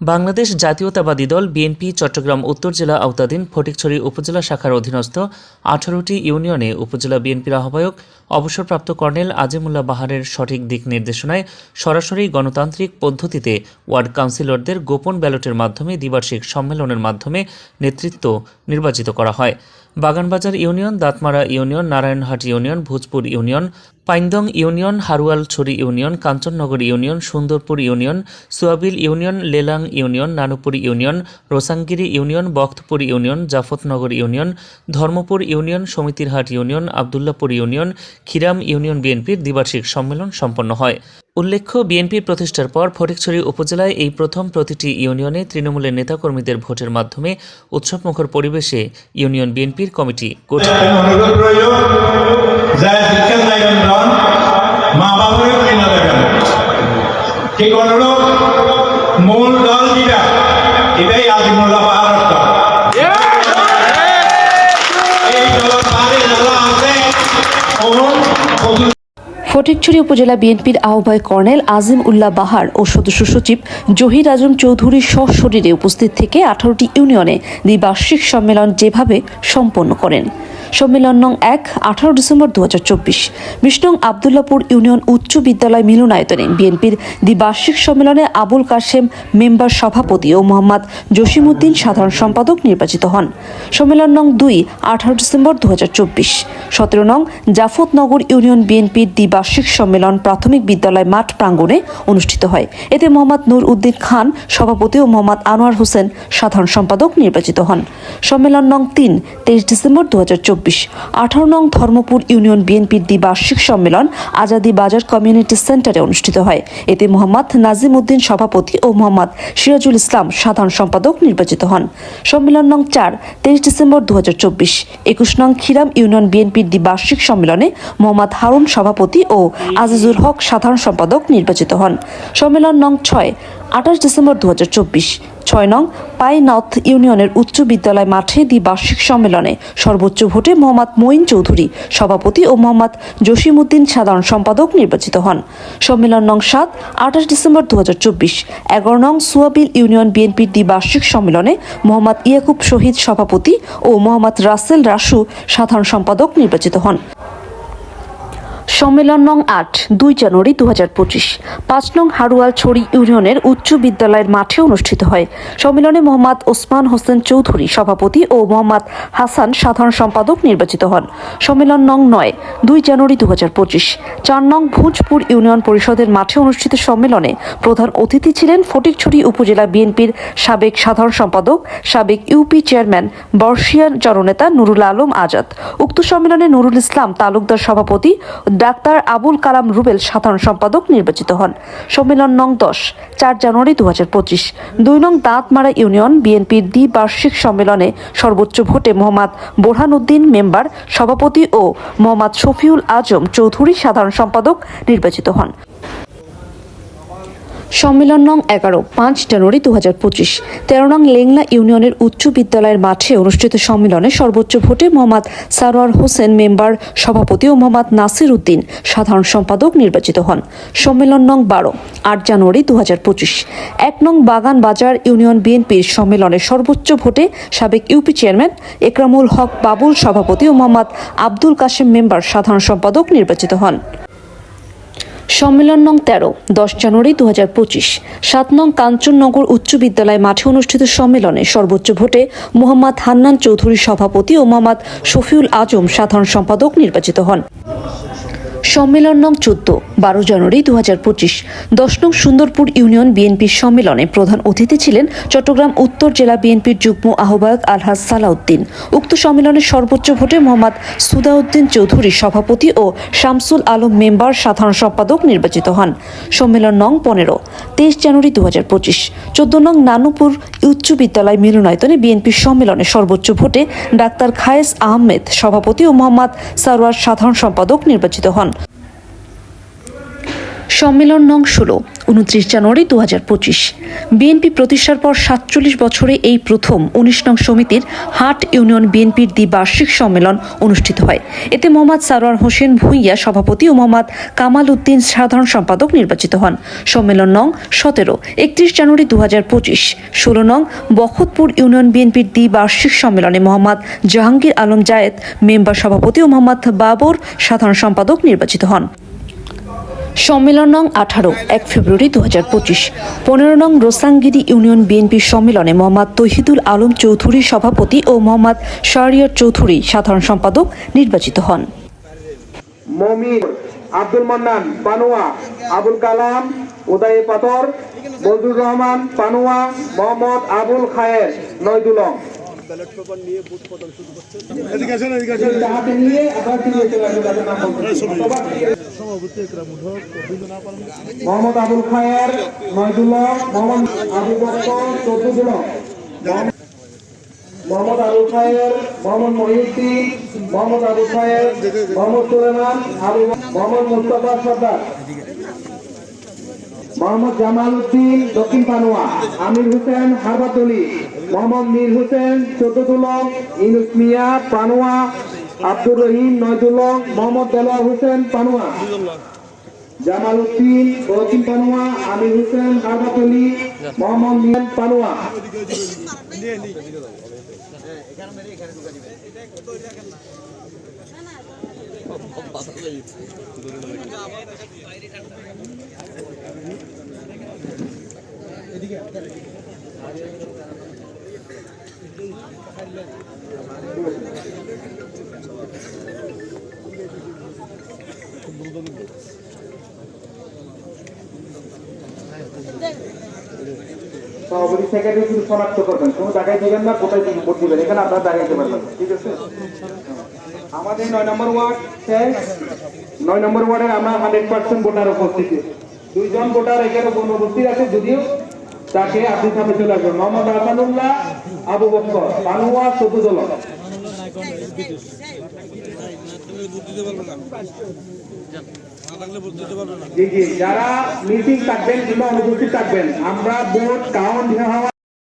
বাংলাদেশ জাতীয়তাবাদী দল বিএনপি, চট্টগ্রাম, উত্তর জেলা আওতাধীন ফটিকছড়ি উপজেলা শাখার অধীনস্থ আঠারোটি ইউনিয়নে উপজেলা বিএনপির আহ্বায়ক, অবসরপ্রাপ্ত কর্নেল আজিমুল্লাহ বাহারের সঠিক দিক নির্দেশনায় সরাসরি গণতান্ত্রিক পদ্ধতিতে ওয়ার্ড কাউন্সিলরদের গোপন ব্যালটের মাধ্যমে দ্বিবার্ষিক সম্মেলনের মাধ্যমে নেতৃত্ব নির্বাচিত করা হয়। Baganbazar union, Dantmara union, Narayanhat union, Bhojpur union, Paindong union, Harualchhari union, Kanchannagar union, Sundarpur union, Suabil union, Lelang union, Nanupur union Roshangiri union Bakhtapur union, Jafatnagar union, Dharmapur union, Samitirhat union, Abdullapur union, Khiram union বিএনপির দ্বিবার্ষিক সম্মেলন সম্পন্ন হয়। উল্লেখ্য, BNP প্রতিষ্ঠার পর ফটিকছড়ি উপজেলায় এই প্রথম প্রতিটি ইউনিয়নে তৃণমূলের নেতাকর্মীদের ভোটের মাধ্যমে উৎসবমুখর পরিবেশে ইউনিয়ন বিএনপির কমিটি ফটিকছড়ি উপজেলা বিএনপির আহ্বায়ক কর্নেল আজিম উল্লাহ বাহার ও সদস্য সচিব জহির আজম চৌধুরীর সশরীরে উপস্থিত থেকে আঠারোটি ইউনিয়নে দ্বিবার্ষিক সম্মেলন যেভাবে সম্পন্ন করেন। সম্মেলন নং এক, আঠারো ডিসেম্বর দু হাজার চব্বিশ। বিষ্ণং আবদুল্লাপুর ইউনিয়ন উচ্চ বিদ্যালয় মিলনায়তনে বিএনপির দ্বিবার্ষিক সম্মেলনে আবুল কাশেম মেম্বার সভাপতি ও মোহাম্মদ জসিমউদ্দিন সাধারণ সম্পাদক নির্বাচিত হন। সম্মেলন নং দুই, আঠারো ডিসেম্বর দু হাজার চব্বিশ। সতেরো নং জাফতনগর ইউনিয়ন বিএনপির দ্বিবার্ষিক সম্মেলন প্রাথমিক বিদ্যালয় মাঠ প্রাঙ্গণে অনুষ্ঠিত হয়। এতে মোহাম্মদ নূর উদ্দিন খান সভাপতি ও মোহাম্মদ আনোয়ার হোসেন সাধারণ সম্পাদক নির্বাচিত হন। সম্মেলন নং তিন, তেইশ ডিসেম্বর দু হাজার চব্বিশ। আঠারো নং ধর্মপুর ইউনিয়ন বিএনপির দ্বিবার্ষিক সম্মেলন আজাদি বাজার কমিউনিটি সেন্টারে অনুষ্ঠিত হয়। এতে মোহাম্মদ নাজিম উদ্দিন সভাপতি ও মোহাম্মদ সিরাজুল ইসলাম সাধারণ সম্পাদক নির্বাচিত হন। সম্মেলন নং চার, তেইশ ডিসেম্বর দু হাজার চব্বিশ। একুশ নং খিরাম ইউনিয়ন বিএনপির দ্বিবার্ষিক সম্মেলনে মোহাম্মদ হারুন সভাপতি ও আজিজুল হক সাধারণ সম্পাদক নির্বাচিত হন। সম্মেলন নং ছয় আঠাশ ডিসেম্বর দু হাজার চব্বিশ। ছয় নং পাই নর্থ ইউনিয়নের উচ্চ বিদ্যালয় মাঠে দ্বিবার্ষিক সম্মেলনে সর্বোচ্চ ভোটে মোহাম্মদ মঈন চৌধুরী, সভাপতি ও মোহাম্মদ জসিমউদ্দিন সাধারণ সম্পাদক নির্বাচিত হন। সম্মেলন নং সাত, আঠাশ ডিসেম্বর দু হাজার চব্বিশ। এগারো নং সুয়াবিল ইউনিয়ন বিএনপির দ্বিবার্ষিক সম্মেলনে মোহাম্মদ ইয়াকুব শহীদ সভাপতি ও মোহাম্মদ রাসেল রাসু সাধারণ সম্পাদক নির্বাচিত হন। সম্মেলন নং আট, দুই জানুয়ারি দু হাজার পঁচিশ। পাঁচ নং হারুয়াল ছড়ি ইউনিয়নের উচ্চ বিদ্যালয়ের মাঠে অনুষ্ঠিত হয়। সম্মেলনে মোহাম্মদ ওসমান হোসেন চৌধুরী সভাপতি ও মোহাম্মদ হাসান সাধারণ সম্পাদক নির্বাচিত হন। সম্মেলন নং নয়, দুই জানুয়ারি দু হাজার পঁচিশ। চার নং ভোজপুর ইউনিয়ন পরিষদের মাঠে অনুষ্ঠিত সম্মেলনে প্রধান অতিথি ছিলেন ফটিকছড়ি উপজেলা বিএনপির সাবেক সাধারণ সম্পাদক, সাবেক ইউপি চেয়ারম্যান, বর্ষিয়ান জননেতা নুরুল আলম আজাদ। উক্ত সম্মেলনে নুরুল ইসলাম তালুকদার সভাপতি ডাক্তার আবুল কালাম রুবেল সাধারণ সম্পাদক নির্বাচিত হন। সম্মেলন নং দশ, চার জানুয়ারি দু হাজার পঁচিশ। দুই নং দাঁতমারা ইউনিয়ন বিএনপির দ্বিবার্ষিক সম্মেলনে সর্বোচ্চ ভোটে মোহাম্মদ বোরহান উদ্দিন মেম্বার, সভাপতি ও মোহাম্মদ শফিউল আজম চৌধুরী সাধারণ সম্পাদক নির্বাচিত হন। সম্মেলন নং এগারো, পাঁচ জানুয়ারি দু হাজার পঁচিশ। তেরো নং লেংলা ইউনিয়নের উচ্চ বিদ্যালয়ের মাঠে অনুষ্ঠিত সম্মেলনে সর্বোচ্চ ভোটে মোহাম্মদ সারোয়ার হোসেন মেম্বার, সভাপতি ও মোহাম্মদ নাসির উদ্দিন সাধারণ সম্পাদক নির্বাচিত হন। সম্মেলন নং বারো, আট জানুয়ারি দু হাজার পঁচিশ। এক নং বাগান বাজার ইউনিয়ন বিএনপির সম্মেলনে সর্বোচ্চ ভোটে সাবেক ইউপি চেয়ারম্যান একরামুল হক বাবুল, সভাপতি ও মোহাম্মদ আব্দুল কাশেম মেম্বার, সাধারণ সম্পাদক নির্বাচিত হন। সম্মেলন নং তেরো, দশ জানুয়ারি দু হাজার পঁচিশ। সাত নং কাঞ্চননগর উচ্চ বিদ্যালয় মাঠে অনুষ্ঠিত সম্মেলনে সর্বোচ্চ ভোটে মোহাম্মদ হান্নান চৌধুরী সভাপতি ও মোহাম্মদ শফিউল আজম সাধারণ সম্পাদক নির্বাচিত হন। সম্মেলন নং চোদ্দ, বারো জানুয়ারি দু হাজার পঁচিশ। দশ নং সুন্দরপুর ইউনিয়ন বিএনপির সম্মেলনে প্রধান অতিথি ছিলেন চট্টগ্রাম উত্তর জেলা বিএনপির যুগ্ম আহ্বায়ক আলহাজ সালাউদ্দিন। উক্ত সম্মেলনে সর্বোচ্চ ভোটে মোহাম্মদ সুদাউদ্দিন চৌধুরী সভাপতি ও শামসুল আলম মেম্বার সাধারণ সম্পাদক নির্বাচিত হন। সম্মেলন নং পনেরো, তেইশ জানুয়ারি দু হাজার পঁচিশ। চোদ্দ নং নানুপুর উচ্চ বিদ্যালয় মিলনায়তনে বিএনপির সম্মেলনে সর্বোচ্চ ভোটে ডাক্তার খায়েস আহমেদ সভাপতি ও মোহাম্মদ সারোয়ার সাধারণ সম্পাদক নির্বাচিত হন। সম্মেলন নং ষোলো, উনত্রিশ জানুয়ারি দু হাজার পঁচিশ। বিএনপি প্রতিষ্ঠার পর সাতচল্লিশ বছরে এই প্রথম উনিশ নং সমিতির হাট ইউনিয়ন বিএনপির দ্বিবার্ষিক সম্মেলন অনুষ্ঠিত হয়। এতে মোহাম্মদ সারোয়ার হোসেন ভুইয়া সভাপতি ও মোহাম্মদ কামাল উদ্দিন সাধারণ সম্পাদক নির্বাচিত হন। সম্মেলন নং সতেরো, একত্রিশ জানুয়ারি দু হাজার পঁচিশ। ষোলো নং বখতপুর ইউনিয়ন বিএনপির দ্বিবার্ষিক সম্মেলনে মোহাম্মদ জাহাঙ্গীর আলম জায়েদ, মেম্বার সভাপতি ও মোহাম্মদ বাবর সাধারণ সম্পাদক নির্বাচিত হন। সম্মেলন নং আঠারো, এক ফেব্রুয়ারি দু হাজার পঁচিশ। পনেরো নং রোসাঙ্গিরি ইউনিয়ন বিএনপির সম্মেলনে মোহাম্মদ তহিদুল আলম চৌধুরী সভাপতি ও মোহাম্মদ শাহরিয়ার চৌধুরী সাধারণ সম্পাদক নির্বাচিত হন। মমিন আব্দুল মান্নান, পানুয়া আবুল কালাম, উদয় পাথর বজুর রহমান, পানুয়া মোহাম্মদ আবুল খায়ের, নয়দুলম। হাতে নিয়ে আবার ফিরিয়ে চলে আসবে তাদের নাম বলতে। মোহাম্মদ আবুল খায়ের মোহাম্মদ আবু মোহাম্মদ আবু খায়ের মোহাম্মদ মহিউদ্দিন মোহাম্মদ আবু খায়ের মোহাম্মদ সুলেমান আবু মোহাম্মদ মুস্তফা সর্দার। মোহাম্মদ জামাল উদ্দিন দক্ষিণ পানুয়া আমির হোসেন হারবাতলি। মোহাম্মদ মীর হোসেন চোদ্দুলং ইনুস মিয়া, পানুয়া, আব্দুর রহিম নয়দুলং মোহাম্মদ দেলোয়ার হোসেন, পানুয়া। জামাল উদ্দিন দক্ষিণ পানুয়া, আমির হোসেন হারবাতলি মোহাম্মদ মিয়ান, পানুয়া। সভাপতি সেক্রেটারি শুধু শনাক্ত করবেন। কোনো দিবেন না, কোথায় ভোট দিবেন। এখানে পারবেন। ঠিক আছে? আমাদের নয় নম্বর ওয়ার্ড নয় নম্বর ওয়ার্ডের আমরা হান্ড্রেড পার্সেন্ট ভোটার উপস্থিতি। দুইজন ভোটার এখানে উপস্থিত আছে, যদিও তাকে আপনি সামনে চলে আসবেন। মোহাম্মদ হাসানুল্লাহ আবু বক্কর পানুয়া জি যারা মিটিং থাকবেন কিংবা অনুপস্থিত থাকবেন আমরা ভোট কাউন্ট হওয়া